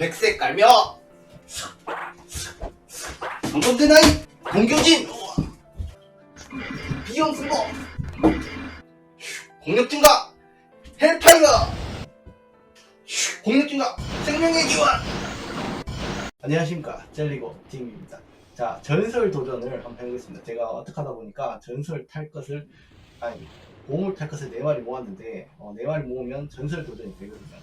백색 깔며. 방금 대나이? 공교진. 우와. 비용 승부. 공력 증가 헬파이어. 공력 증가 생명의 기원. 안녕하십니까. 젤리고 팀입니다. 자 전설 도전을 한번 해보겠습니다. 제가 어떻게 하다 보니까 전설 탈 것을 아니 보물 탈 것을 네 마리 모았는데 어, 네 마리 모으면 전설 도전이 되거든요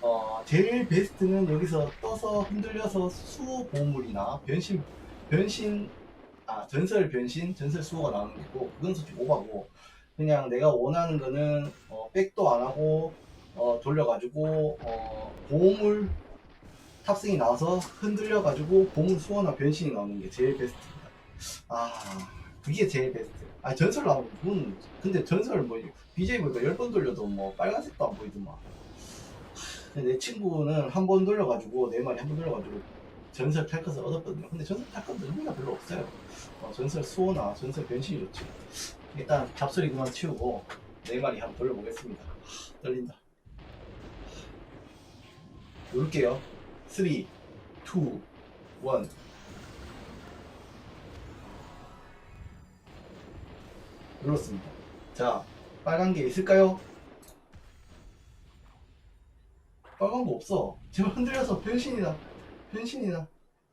어, 제일 베스트는 여기서 떠서 흔들려서 수호 보물이나 변신 변신 아 전설 변신 전설 수호가 나오는 거고 그건 솔직히 오바고 그냥 내가 원하는 거는 어, 백도 안 하고 어, 돌려가지고 어, 보물 탑승이 나와서 흔들려가지고 보물 수호나 변신이 나오는 게 제일 베스트입니다. 아 그게 제일 베스트. 아 전설 나오면 그건 근데 전설 뭐 BJ 보니까 10번 돌려도 뭐 빨간색도 안 보이더만. 근데 내 친구는 한 번 돌려가지고 네 마리 한 번 돌려가지고 전설 탈 것을 얻었거든요. 근데 전설 탈 것은 의미가 별로 없어요. 어, 전설 수호나 전설 변신이 좋지. 일단 잡소리 그만 치우고 네 마리 한번 돌려보겠습니다. 하, 떨린다. 누를게요. 3, 2, 1. 눌렀습니다. 자, 빨간 게 있을까요? 빨간 거 없어. 제발 흔들려서 변신이나, 변신이나.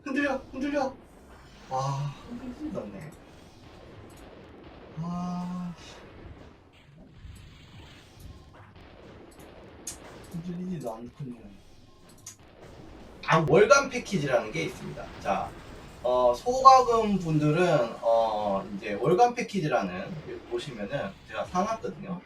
흔들려, 흔들려. 와, 흔들리지도 않네. 아, 씨. 흔들리지도 않군요. 아, 월간 패키지라는 게 있습니다. 자, 어, 소가금 분들은, 어, 이제 월간 패키지라는, 보시면은 제가 사놨거든요.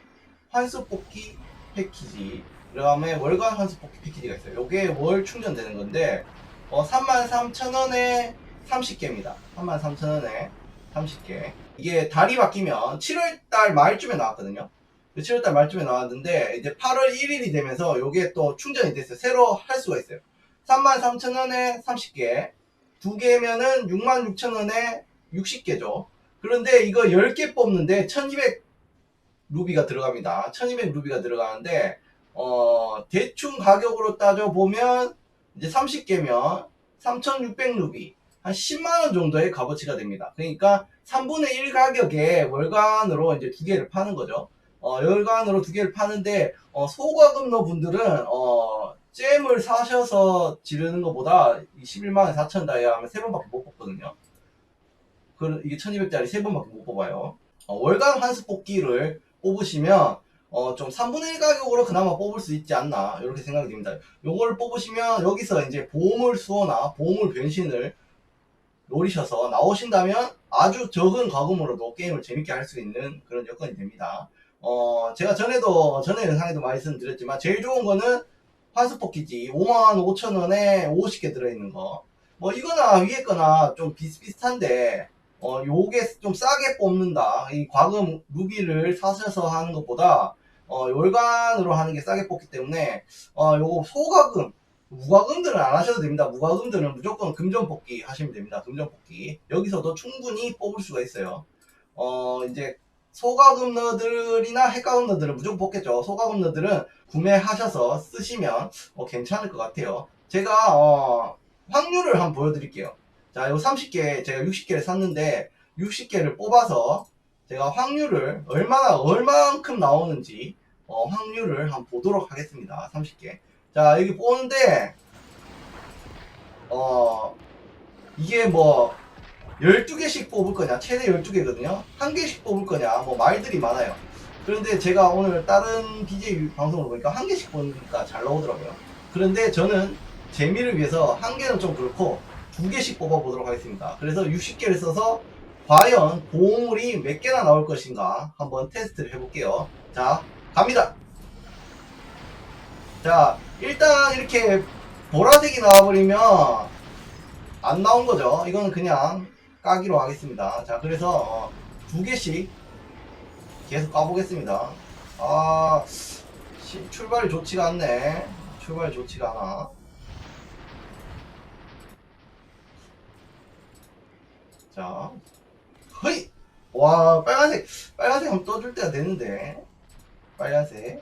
환수 뽑기 패키지. 그 다음에 월간 환수 뽑기 패키지가 있어요. 요게 월 충전되는 건데, 어, 33,000원에 30개입니다. 33,000원에 30개. 이게 달이 바뀌면 7월달 말쯤에 나왔거든요. 7월달 말쯤에 나왔는데, 이제 8월 1일이 되면서 요게 또 충전이 됐어요. 새로 할 수가 있어요. 33,000원에 30개. 두 개면은 66,000원에 60개죠. 그런데 이거 10개 뽑는데 1200 루비가 들어갑니다. 1200 루비가 들어가는데, 어, 대충 가격으로 따져 보면, 이제 30개면 3,600 루비. 한 10만 원 정도의 값어치가 됩니다. 그러니까 3분의 1 가격에 월간으로 이제 두 개를 파는 거죠. 어, 월간으로 두 개를 파는데, 어, 소과금러 분들은, 어, 잼을 사셔서 지르는 것보다 11만원 4천 다이아 하면 3번밖에 못 뽑거든요. 그 이게 1200짜리 3번밖에 못 뽑아요. 어, 월간 환수 뽑기를 뽑으시면 어, 좀 3분의 1 가격으로 그나마 뽑을 수 있지 않나 이렇게 생각이 듭니다. 요걸 뽑으시면 여기서 이제 보물 수호나 보물 변신을 노리셔서 나오신다면 아주 적은 과금으로도 게임을 재밌게 할 수 있는 그런 여건이 됩니다. 어, 제가 전에도 전에 영상에도 말씀드렸지만 제일 좋은 거는 환수 뽑기지 55,000원에 50개 들어있는 거. 뭐 이거나 위에 거나 좀 비슷비슷한데 어 요게 좀 싸게 뽑는다. 이 과금 루비를 사셔서 하는 것보다 어 월간으로 하는 게 싸게 뽑기 때문에 어 요거 소과금 무과금들은 안 하셔도 됩니다. 무과금들은 무조건 금전 뽑기 하시면 됩니다. 금전 뽑기 여기서도 충분히 뽑을 수가 있어요. 어 이제 소가금 너들이나 핵가금 너들은 무조건 뽑겠죠. 소가금 너들은 구매하셔서 쓰시면 어, 괜찮을 것 같아요. 제가 어, 확률을 한번 보여드릴게요. 자, 요 30개 제가 60개를 샀는데 60개를 뽑아서 제가 확률을 얼마나 얼만큼 나오는지 어, 확률을 한번 보도록 하겠습니다. 30개. 자, 여기 보는데 어 이게 뭐 12개씩 뽑을 거냐, 최대 12개거든요. 한 개씩 뽑을 거냐, 뭐 말들이 많아요. 그런데 제가 오늘 다른 BJ 방송을 보니까 한 개씩 뽑으니까 잘 나오더라고요. 그런데 저는 재미를 위해서 한 개는 좀 그렇고 두 개씩 뽑아보도록 하겠습니다. 그래서 60개를 써서 과연 보물이 몇 개나 나올 것인가 한번 테스트를 해볼게요. 자, 갑니다. 자, 일단 이렇게 보라색이 나와버리면 안 나온 거죠. 이거는 그냥 까기로 하겠습니다. 자, 그래서 어, 두 개씩 계속 까보겠습니다. 아, 시- 출발이 좋지가 않네. 출발이 좋지가 않아. 자, 허이! 와, 빨간색, 빨간색 한번 떠줄 때가 됐는데. 빨간색.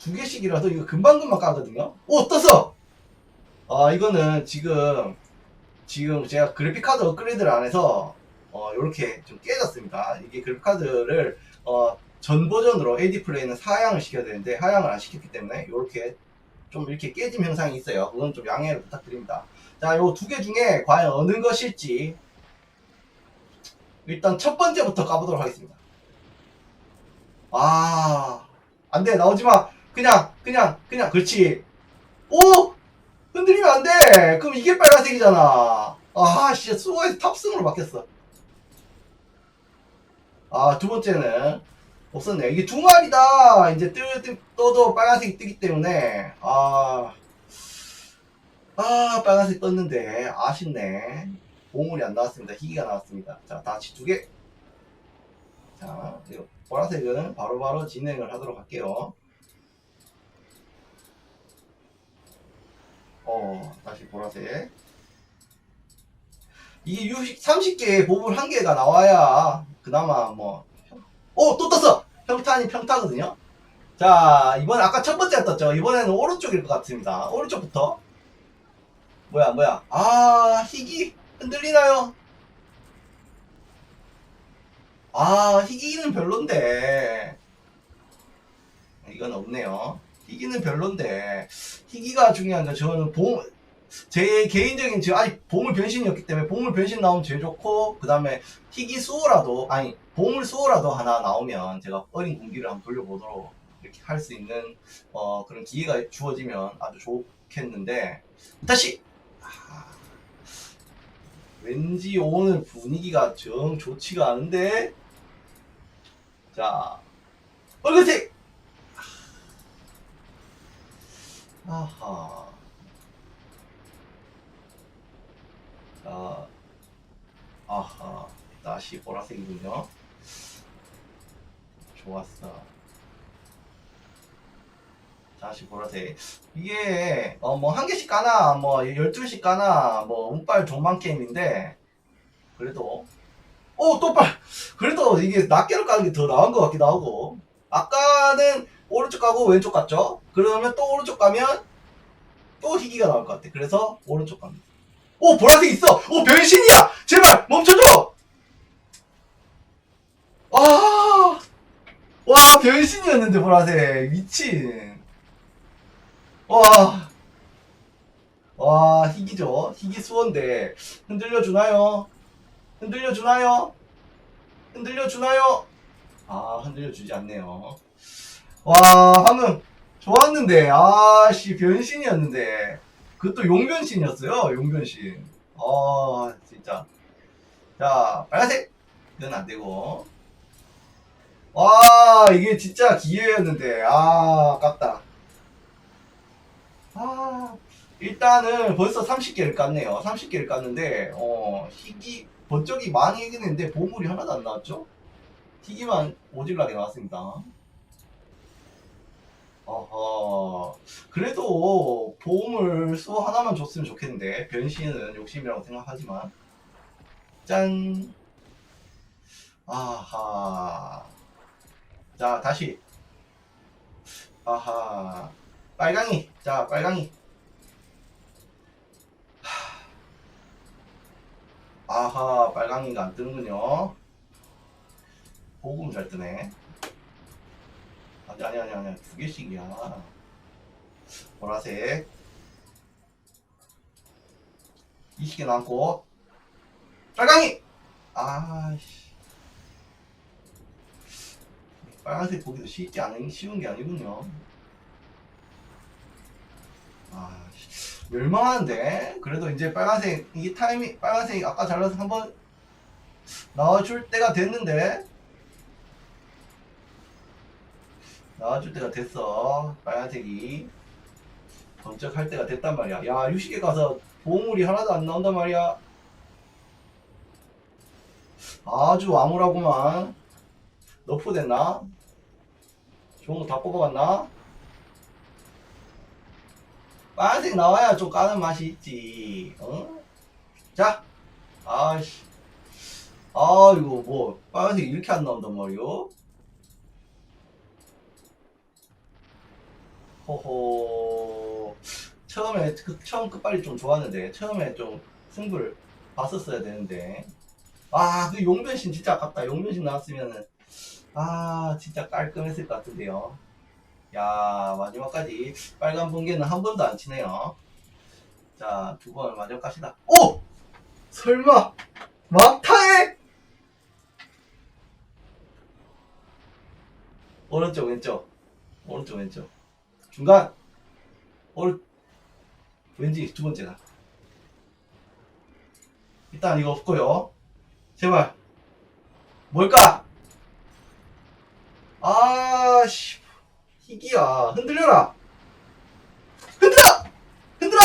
두 개씩이라서 이거 금방금방 까거든요? 오, 떴어! 아 이거는 지금 지금 제가 그래픽 카드 업그레이드를 안 해서 어 이렇게 좀 깨졌습니다. 이게 그래픽 카드를 어 전 버전으로 AD 플레이는 사양을 시켜야 되는데 하향을 안 시켰기 때문에 이렇게 좀 이렇게 깨짐 현상이 있어요. 그건 좀 양해를 부탁드립니다. 자, 요 두 개 중에 과연 어느 것일지 일단 첫 번째부터 까보도록 하겠습니다. 아, 안 돼, 나오지 마. 그냥, 그냥, 그냥, 그렇지. 오! 그럼 이게 빨간색이잖아. 아, 진짜 수고해서 탑승으로 바뀌었어. 아, 두 번째는 없었네. 이게 두 마리다! 이제 뜨, 뜨, 떠도 빨간색이 뜨기 때문에, 아, 아, 빨간색 떴는데, 아쉽네. 보물이 안 나왔습니다. 희귀가 나왔습니다. 자, 다시 두 개. 자, 보라색은 바로바로 진행을 하도록 할게요. 어, 다시 보라색. 이게 60, 30개의 보물 한 개가 나와야 그나마 뭐. 오, 또 떴어! 평탄이 평타거든요? 자, 이번 아까 첫 번째 떴죠? 이번에는 오른쪽일 것 같습니다. 오른쪽부터. 뭐야, 뭐야. 아, 희귀 흔들리나요? 아, 희귀는 별론데. 이건 없네요. 희귀는 별론데. 희귀가 중요한 건 저는 보험, 제 개인적인 지금 아직 보물 변신이었기 때문에 보물 변신 나오면 제일 좋고, 그 다음에 희귀 수호라도, 아니, 보물 수호라도 하나 나오면 제가 어린 공기를 한번 돌려보도록 이렇게 할 수 있는, 어, 그런 기회가 주어지면 아주 좋겠는데, 다시! 아, 왠지 오늘 분위기가 정 좋지가 않은데? 자, 빨간색! 아하. 자, 아하. 다시 보라색이군요. 좋았어. 다시 보라색. 이게, 어, 뭐, 한 개씩 까나, 뭐, 12씩 까나, 뭐, 운빨 종방 게임인데, 그래도, 오, 또 빨! 그래도 이게 낱개로 까는 게 더 나은 것 같기도 하고, 아까는 오른쪽 가고 왼쪽 갔죠? 그러면 또 오른쪽 가면, 또 희귀가 나올 것 같아. 그래서, 오른쪽 갑니다. 오, 보라색 있어! 오, 변신이야! 제발, 멈춰줘! 와, 와, 변신이었는데, 보라색. 미친. 와. 와, 희귀죠? 희귀 수원데 흔들려 주나요? 흔들려 주나요? 흔들려 주나요? 아, 흔들려 주지 않네요. 와, 방금 좋았는데, 아씨, 변신이었는데. 그것도 용변신이었어요, 용변신. 아, 진짜. 자, 빨간색! 이건 안 되고. 와, 이게 진짜 기회였는데, 아, 아깝다. 아, 일단은 벌써 30개를 깠네요. 30개를 깠는데, 어, 희귀, 번쩍이 많이 이긴 했는데, 보물이 하나도 안 나왔죠? 희귀만 오질나게 나왔습니다. 어허, 그래도 보물 수 하나만 줬으면 좋겠는데, 변신은 욕심이라고 생각하지만. 짠! 아하. 자, 다시. 아하. 빨강이. 자, 빨강이. 하. 아하, 빨강이가 안 뜨는군요. 보금 잘 뜨네. 아니, 아니, 아니, 아니. 두 개씩이야. 보라색. 20개 남고. 빨강이! 아씨. 빨간색 보기도 쉽지 않은, 쉬운 게 아니군요. 아, 씨, 멸망하는데? 그래도 이제 빨간색, 이 타이밍, 빨간색이 아까 잘라서 한번 나와줄 때가 됐는데? 나와줄 때가 됐어. 빨간색이. 번쩍할 때가 됐단 말이야. 야, 유식에 가서 보물이 하나도 안 나온단 말이야. 아주 암울하구만. 너프 됐나? 좋은 거 다 뽑아갔나? 빨간색 나와야 좀 까는 맛이 있지. 어? 자, 아씨. 아, 이거 뭐, 빨간색 이렇게 안 나온단 말이요? 호호. 처음에 그 처음 끝발이 좀 좋았는데 처음에 좀 승부를 봤었어야 되는데. 아그 용변신 진짜 아깝다. 용변신 나왔으면은 아 진짜 깔끔했을 것 같은데요. 야 마지막까지 빨간 번개는 한 번도 안 치네요. 자 두 번 마지막 갑시다. 오! 설마! 막타에! 오른쪽 왼쪽. 오른쪽 왼쪽 중간 오른 왠지 두 번째다. 일단 이거 없고요. 제발. 뭘까? 아씨. 희귀야. 흔들려라. 흔들어! 흔들어!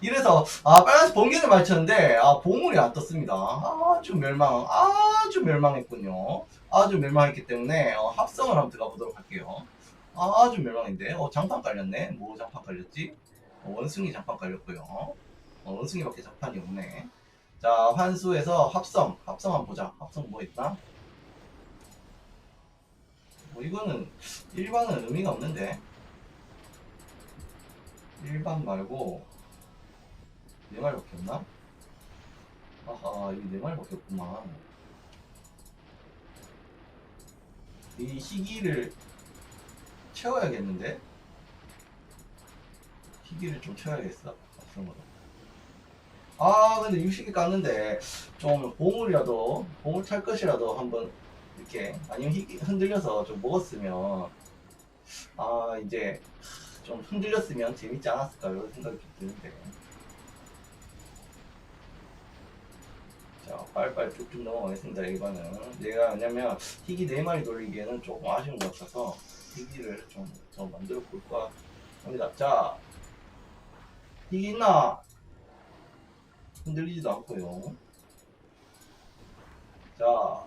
이래서 아 빨간색 번개를 맞췄는데 아 보물이 안 떴습니다. 아주 멸망 아주 멸망했군요 아주 멸망했기 때문에 어, 합성을 한번 들어가 보도록 할게요. 아 주 멸망인데 어 장판 깔렸네. 뭐 장판 깔렸지? 어, 원숭이 장판 깔렸고요. 어, 원숭이밖에 장판이 없네. 자 환수에서 합성 합성 한번 보자. 합성 뭐 있나? 뭐 이거는 일반은 의미가 없는데. 일반 말고 네 말밖에 없나? 아하 이게 네 말밖에 없구만 이 희기를 채워야겠는데? 희기를 좀 채워야겠어? 앞으로 아 근데 육식이 깠는데 좀 보물이라도 보물 탈 것이라도 한번 이렇게 아니면 희기 흔들려서 좀 먹었으면 아 이제 좀 흔들렸으면 재밌지 않았을까 이런 생각이 좀 드는데 자 빨빨 쭉쭉 넘어가겠습니다 이거는 내가 왜냐면 희기 4마리 돌리기에는 조금 아쉬운 것 같아서 희기를 좀 더 만들어 볼까 합니다 자 희기 있나 흔들리지도 않고요 자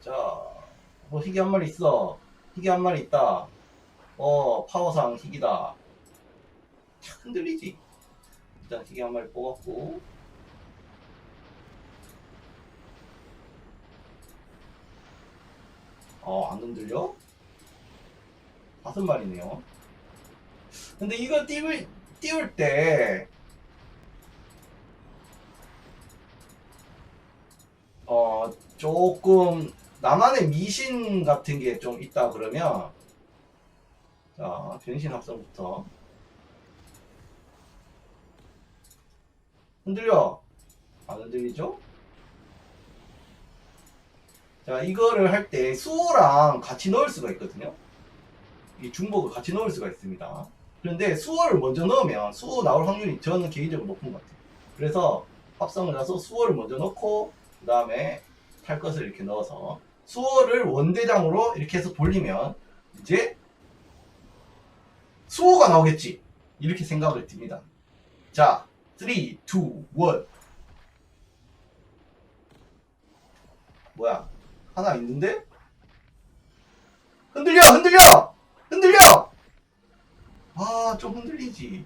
자, 뭐 희귀 한 마리 있어. 희귀 한 마리 있다. 어, 파워상 희귀다. 착 흔들리지. 일단 희귀 한 마리 뽑았고. 어, 안 흔들려? 다섯 마리네요. 근데 이거 띄울, 띄울 때, 어, 조금 나만의 미신 같은 게 좀 있다 그러면 자 변신 합성부터 흔들려 안 흔들리죠? 자 이거를 할 때 수호랑 같이 넣을 수가 있거든요. 이 중복을 같이 넣을 수가 있습니다. 그런데 수호를 먼저 넣으면 수호 나올 확률이 저는 개인적으로 높은 것 같아요. 그래서 합성을 해서 수호를 먼저 넣고 그 다음에 탈 것을 이렇게 넣어서 수호를 원대장으로 이렇게 해서 돌리면 이제 수호가 나오겠지. 이렇게 생각을 듭니다. 자 3, 2, 1 뭐야 하나 있는데 흔들려 흔들려 흔들려 아 좀 흔들리지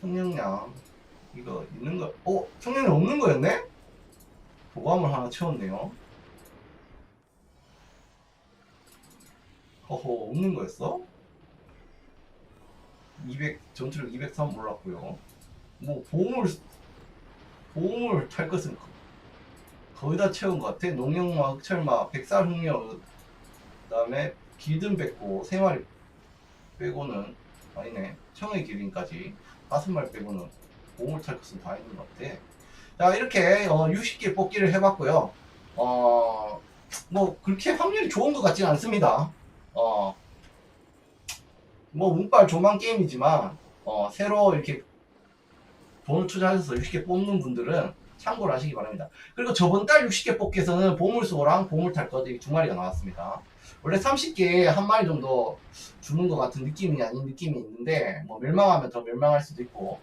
청량량 이거 있는 거 어? 청량량 없는 거였네? 보감을 하나 채웠네요. 허허, 없는 거였어? 200, 전투력 203 몰랐고요. 뭐, 보험을, 보험을 탈 것은 거- 거의 다 채운 것 같아. 농역마, 흑철마, 백살 흑력, 그 다음에 기든 뱉고, 세 마리 빼고는, 아니네. 청의 기린까지 다섯 마리 빼고는 것은 다 있는 것 같아. 자 이렇게 어, 60개 뽑기를 해봤고요. 어, 뭐 그렇게 확률이 좋은 것 같지는 않습니다. 어, 뭐 운빨 조만 게임이지만 어, 새로 이렇게 돈을 투자해서 60개 뽑는 분들은 참고를 하시기 바랍니다. 그리고 저번 달 60개 뽑기에서는 보물수호랑 보물 탈것두 마리가 나왔습니다. 원래 30개 한 마리 정도 주는 것 같은 느낌이 아닌 느낌이 있는데 뭐 멸망하면 더 멸망할 수도 있고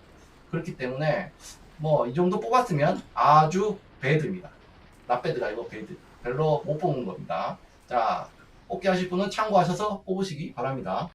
그렇기 때문에 뭐 이 정도 뽑았으면 아주 배드입니다. 나배드가 아니고 배드. 별로 못 뽑은 겁니다. 자, 뽑기 하실 분은 참고하셔서 뽑으시기 바랍니다.